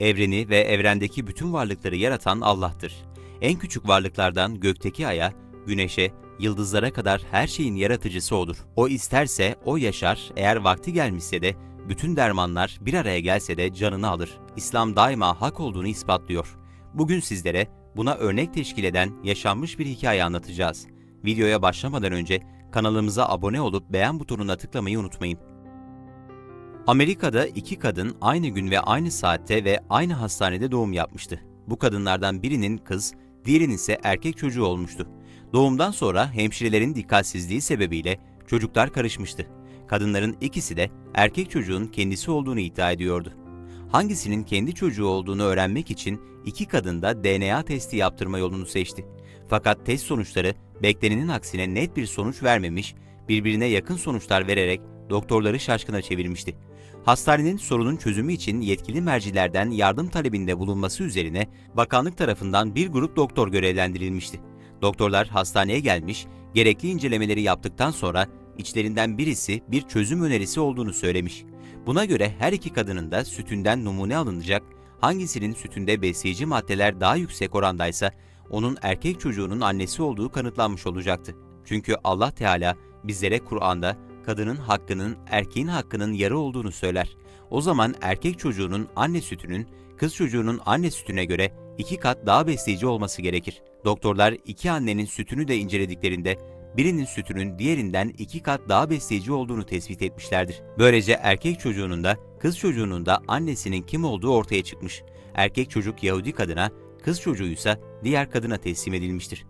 Evreni ve evrendeki bütün varlıkları yaratan Allah'tır. En küçük varlıklardan gökteki aya, güneşe, yıldızlara kadar her şeyin yaratıcısı O'dur. O isterse O yaşar, eğer vakti gelmişse de bütün dermanlar bir araya gelse de canını alır. İslam daima hak olduğunu ispatlıyor. Bugün sizlere buna örnek teşkil eden yaşanmış bir hikaye anlatacağız. Videoya başlamadan önce kanalımıza abone olup beğen butonuna tıklamayı unutmayın. Amerika'da iki kadın aynı gün ve aynı saatte ve aynı hastanede doğum yapmıştı. Bu kadınlardan birinin kız, diğerinin ise erkek çocuğu olmuştu. Doğumdan sonra hemşirelerin dikkatsizliği sebebiyle çocuklar karışmıştı. Kadınların ikisi de erkek çocuğun kendisi olduğunu iddia ediyordu. Hangisinin kendi çocuğu olduğunu öğrenmek için iki kadın da DNA testi yaptırma yolunu seçti. Fakat test sonuçları beklenenin aksine net bir sonuç vermemiş, birbirine yakın sonuçlar vererek doktorları şaşkına çevirmişti. Hastanenin sorunun çözümü için yetkili mercilerden yardım talebinde bulunması üzerine bakanlık tarafından bir grup doktor görevlendirilmişti. Doktorlar hastaneye gelmiş, gerekli incelemeleri yaptıktan sonra içlerinden birisi bir çözüm önerisi olduğunu söylemiş. Buna göre her iki kadının da sütünden numune alınacak, hangisinin sütünde besleyici maddeler daha yüksek orandaysa onun erkek çocuğunun annesi olduğu kanıtlanmış olacaktı. Çünkü Allah Teala bizlere Kur'an'da kadının hakkının erkeğin hakkının yarı olduğunu söyler. O zaman erkek çocuğunun anne sütünün kız çocuğunun anne sütüne göre iki kat daha besleyici olması gerekir. Doktorlar iki annenin sütünü de incelediklerinde birinin sütünün diğerinden iki kat daha besleyici olduğunu tespit etmişlerdir. Böylece erkek çocuğunun da kız çocuğunun da annesinin kim olduğu ortaya çıkmış. Erkek çocuk Yahudi kadına, kız çocuğu ise diğer kadına teslim edilmiştir.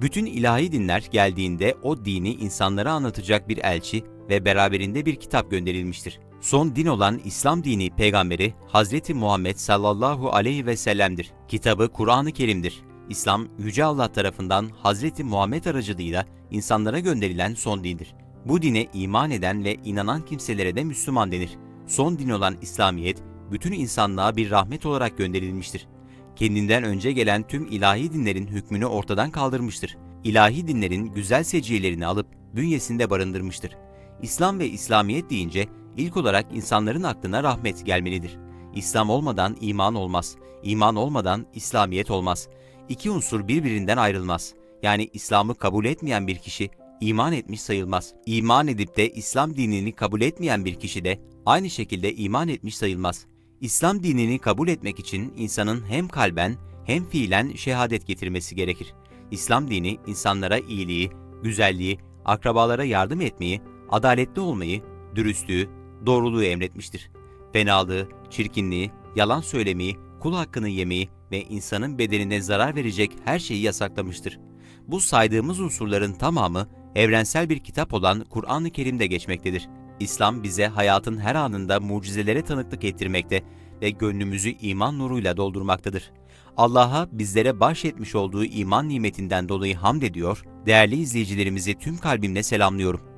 Bütün ilahi dinler geldiğinde o dini insanlara anlatacak bir elçi ve beraberinde bir kitap gönderilmiştir. Son din olan İslam dini peygamberi Hazreti Muhammed sallallahu aleyhi ve sellem'dir. Kitabı Kur'an-ı Kerim'dir. İslam, Yüce Allah tarafından Hazreti Muhammed aracılığıyla insanlara gönderilen son dindir. Bu dine iman eden ve inanan kimselere de Müslüman denir. Son din olan İslamiyet, bütün insanlığa bir rahmet olarak gönderilmiştir kendinden önce gelen tüm ilahi dinlerin hükmünü ortadan kaldırmıştır. İlahi dinlerin güzel seciyelerini alıp bünyesinde barındırmıştır. İslam ve İslamiyet deyince ilk olarak insanların aklına rahmet gelmelidir. İslam olmadan iman olmaz. İman olmadan İslamiyet olmaz. İki unsur birbirinden ayrılmaz. Yani İslam'ı kabul etmeyen bir kişi iman etmiş sayılmaz. İman edip de İslam dinini kabul etmeyen bir kişi de aynı şekilde iman etmiş sayılmaz. İslam dinini kabul etmek için insanın hem kalben hem fiilen şehadet getirmesi gerekir. İslam dini insanlara iyiliği, güzelliği, akrabalara yardım etmeyi, adaletli olmayı, dürüstlüğü, doğruluğu emretmiştir. Fenalığı, çirkinliği, yalan söylemeyi, kul hakkını yemeyi ve insanın bedenine zarar verecek her şeyi yasaklamıştır. Bu saydığımız unsurların tamamı evrensel bir kitap olan Kur'an-ı Kerim'de geçmektedir. İslam bize hayatın her anında mucizelere tanıklık ettirmekte ve gönlümüzü iman nuruyla doldurmaktadır. Allah'a bizlere bahşetmiş olduğu iman nimetinden dolayı hamd ediyor, değerli izleyicilerimizi tüm kalbimle selamlıyorum.